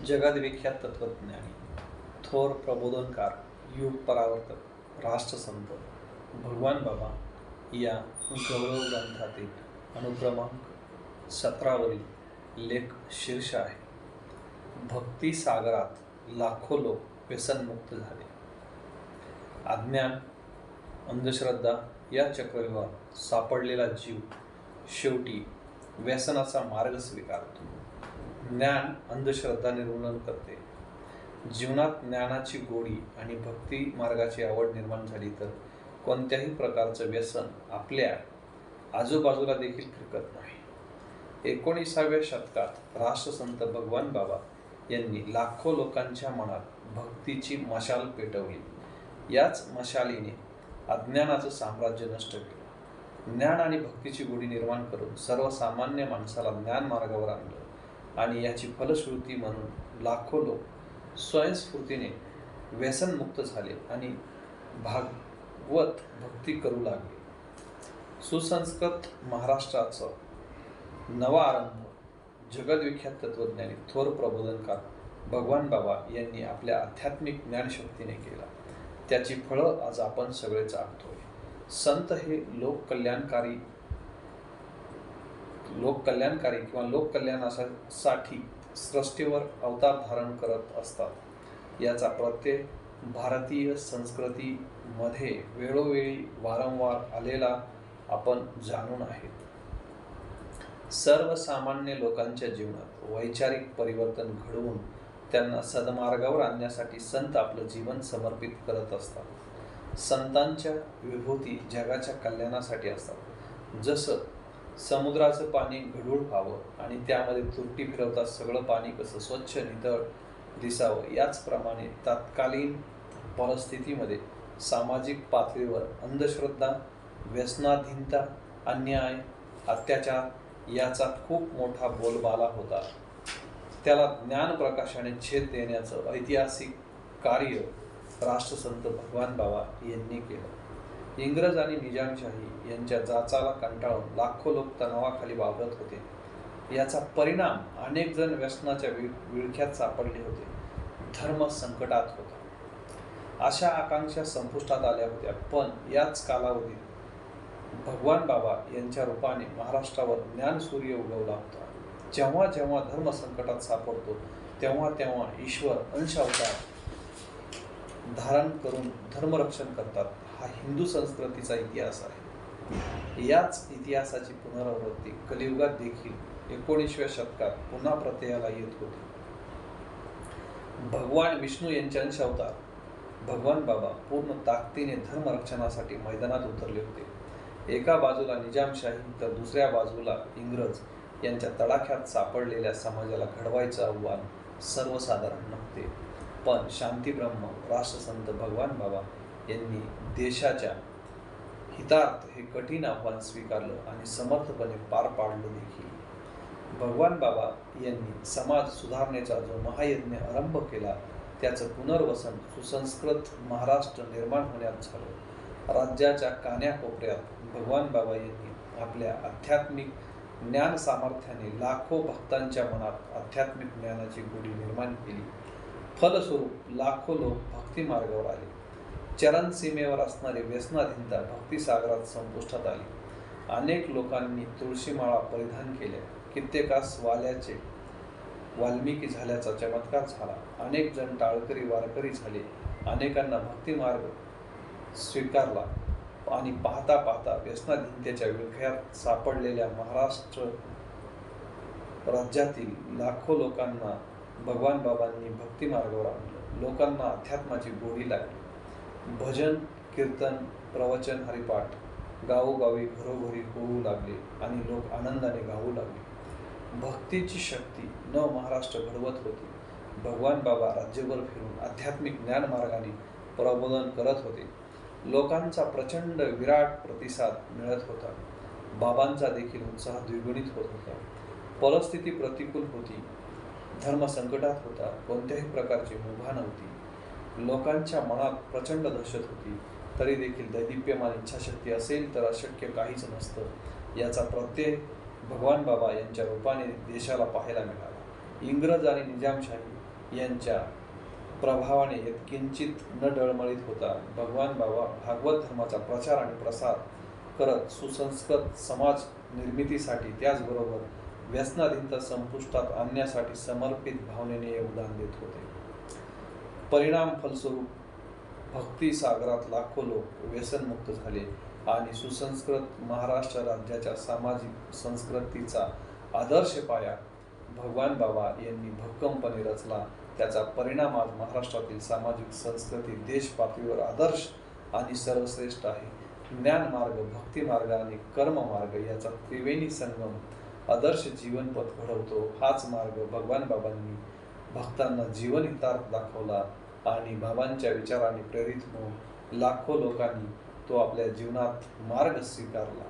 जगदविख्यात तत्त्वज्ञानी थोर प्रबोधनकार युग परावर्तक राष्ट्रसंत भगवान बाबा या गौरव ग्रंथातील अनुक्रमांक सतरावरील लेख शीर्ष आहे. भक्ती सागरात लाखो लोक व्यसनमुक्त झाले. अज्ञान अंधश्रद्धा या चक्रव्यूहात सापडलेला जीव शेवटी व्यसनाचा मार्ग स्वीकारतो. ज्ञान अंधश्रद्धा निर्मूलन करते. जीवनात ज्ञानाची गोडी आणि भक्ती मार्गाची आवड निर्माण झाली तर कोणत्याही प्रकारचं व्यसन आपल्या आजूबाजूला देखील फिरकत नाही. एकोणीसाव्या शतकात राष्ट्रसंत भगवान बाबा यांनी लाखो लोकांच्या मनात भक्तीची मशाल पेटवली. याच मशालीने अज्ञानाचं साम्राज्य नष्ट केलं. ज्ञान आणि भक्तीची गोडी निर्माण करून सर्वसामान्य माणसाला ज्ञान मार्गावर आणलं. आणि याची फलश्रुती म्हणून लाखो लोक स्वयंस्फूर्तीने व्यसनमुक्त झाले आणि भागवत भक्ती करू लागले. सुसंस्कृत महाराष्ट्राचं नवा आरंभ जगद्विख्यात तत्वज्ञानी थोर प्रबोधनकार भगवान बाबा यांनी आपल्या आध्यात्मिक ज्ञानशक्तीने केला. त्याची फळं आज आपण सगळे जाणतोय संत हे लोककल्याणकारी लोककल्याणकारी किंवा लोककल्याणासाठी सृष्टीवर अवतार धारण करत असतात. याचा प्रत्यय भारतीय संस्कृतीमध्ये वेळोवेळी वारंवार आलेला आपण जाणून आहेत सर्वसामान्य लोकांच्या जीवनात वैचारिक परिवर्तन घडवून त्यांना सदमार्गावर आणण्यासाठी संत आपलं जीवन समर्पित करत असतात. संतांच्या विभूती जगाच्या कल्याणासाठी असतात. जसं समुद्राचं पाणी गढूळ व्हावं आणि त्यामध्ये तुरटी फिरवता सगळं पाणी कसं स्वच्छ नितळ दिसावं याचप्रमाणे तत्कालीन परिस्थितीमध्ये सामाजिक पातळीवर अंधश्रद्धा व्यसनाधीनता अन्याय अत्याचार याचा खूप मोठा बोलबाला होता. त्याला ज्ञान प्रकाशाने छेद देण्याचं ऐतिहासिक कार्य राष्ट्रसंत भगवान बाबा यांनी केलं. इंग्रज आणि निजामशाही यांच्या जाचाला कंटाळून लाखो लोक तणावाखाली वावरत होते. याचा परिणाम अनेक जण व्यसनाच्या विळख्यात सापडले होते. धर्म संकटात होता. अशा आकांक्षा संपुष्टात आल्या होत्या. पण याच कालावधीत भगवान बाबा यांच्या रूपाने महाराष्ट्रावर ज्ञान सूर्य उगवला होता. जेव्हा जेव्हा धर्म संकटात सापडतो तेव्हा तेव्हा ईश्वर अंश अवतार धारण करून धर्मरक्षण करतात. हा हिंदू संस्कृतीचा इतिहास आहे. याच इतिहासाची पुनरावृत्ती कलियुगात देखील एकोणीसव्या शतकात पुन्हा प्रत्ययाला येत होती. भगवान विष्णू यांचे अंश अवतार भगवान बाबा पूर्ण ताकदीने धर्मरक्षणासाठी मैदानात उतरले होते. एका बाजूला निजामशाही तर दुसऱ्या बाजूला इंग्रज यांच्या तडाख्यात सापडलेल्या समाजाला घडवायचं आव्हान सर्वसाधारण नव्हते. पण शांतीब्रह्म राष्ट्रसंत भगवान बाबा यांनी देशाच्या हितार्थ हे कठीण आव्हान स्वीकारलं आणि समर्थपणे पार पाडलं देखील. भगवान बाबा यांनी समाज सुधारणेचा जो महायज्ञ आरंभ केला त्याचं पुनर्वसन सुसंस्कृत महाराष्ट्र निर्माण होण्यात झालं. राज्याच्या कान्याकोपऱ्यात भगवान बाबा यांनी आपल्या आध्यात्मिक ज्ञान सामर्थ्याने लाखो भक्तांच्या मनात आध्यात्मिक ज्ञानाची गोडी निर्माण केली. फलस्वरूप लाखो लोक भक्तिमार्गावर आले. चरण सीमेवर असणारी व्यसनाधीनता भक्तिसागरात संपुष्टात आली. अनेक लोकांनी तुळशीमाळा परिधान केल्या कित्येकास वाल्याचे वाल्मिकी झाल्याचा चमत्कार झाला. अनेक जण टाळकरी वारकरी झाले. अनेकांना भक्तिमार्ग स्वीकारला आणि पाहता पाहता व्यसनाधीनतेच्या विळख्यात सापडलेल्या महाराष्ट्र राज्यातील लाखो लोकांना भगवान बाबांनी भक्तिमार्गावर आणलं. लोकांना अध्यात्माची गोडी लागली. भजन कीर्तन प्रवचन हरिपाठ गावोगावी घरोघरी होऊ लागले आणि लोक आनंदाने गाऊ लागले. भक्तीची शक्ती न महाराष्ट्र घडवत होती. भगवान बाबा राज्यभर फिरून आध्यात्मिक ज्ञान मार्गाने प्रबोधन करत होते. लोकांचा प्रचंड विराट प्रतिसाद मिळत होता. बाबांचा देखील उत्साह द्विगुणित होत होता. परिस्थिती प्रतिकूल होती. धर्म संकटात होता. कोणत्याही प्रकारची मुभा नव्हती. लोकांच्या मनात प्रचंड दहशत होती. तरी देखील दैदिप्यमान इच्छाशक्ती असेल तर अशक्य काहीच नसतं. याचा प्रत्यय भगवान बाबा यांच्या रूपाने देशाला पाहायला मिळाला. इंग्रज आणि निजामशाही यांच्या प्रभावाने किंचित न डळमळीत होता. भगवान बाबा भागवत धर्माचा प्रचार आणि प्रसार करत सुसंस्कृत समाज निर्मितीसाठी त्याचबरोबर व्यसनाधीनता संपुष्टात आणण्यासाठी समर्पित भावनेने योगदान देत होते. परिणाम फलस्वरूप भक्ती सागरात लाखो लोक व्यसनमुक्त झाले आणि सुसंस्कृत महाराष्ट्र राज्याच्या सामाजिक संस्कृतीचा आदर्श पाया भगवान बाबा यांनी भक्कमपणे रचला. त्याचा परिणाम आज महाराष्ट्रातील सामाजिक संस्कृती देश पातळीवर आदर्श आणि सर्वश्रेष्ठ आहे. ज्ञान मार्ग भक्ती मार्ग आणि कर्म मार्ग याचा त्रिवेणी संगम आदर्श जीवनपथ घडवतो. हाच मार्ग भगवान बाबांनी भक्तांना जीवन हितार्थ दाखवला. आणि बाबांच्या विचाराने प्रेरित होऊन लाखो लोकांनी तो आपल्या जीवनात मार्ग स्वीकारला.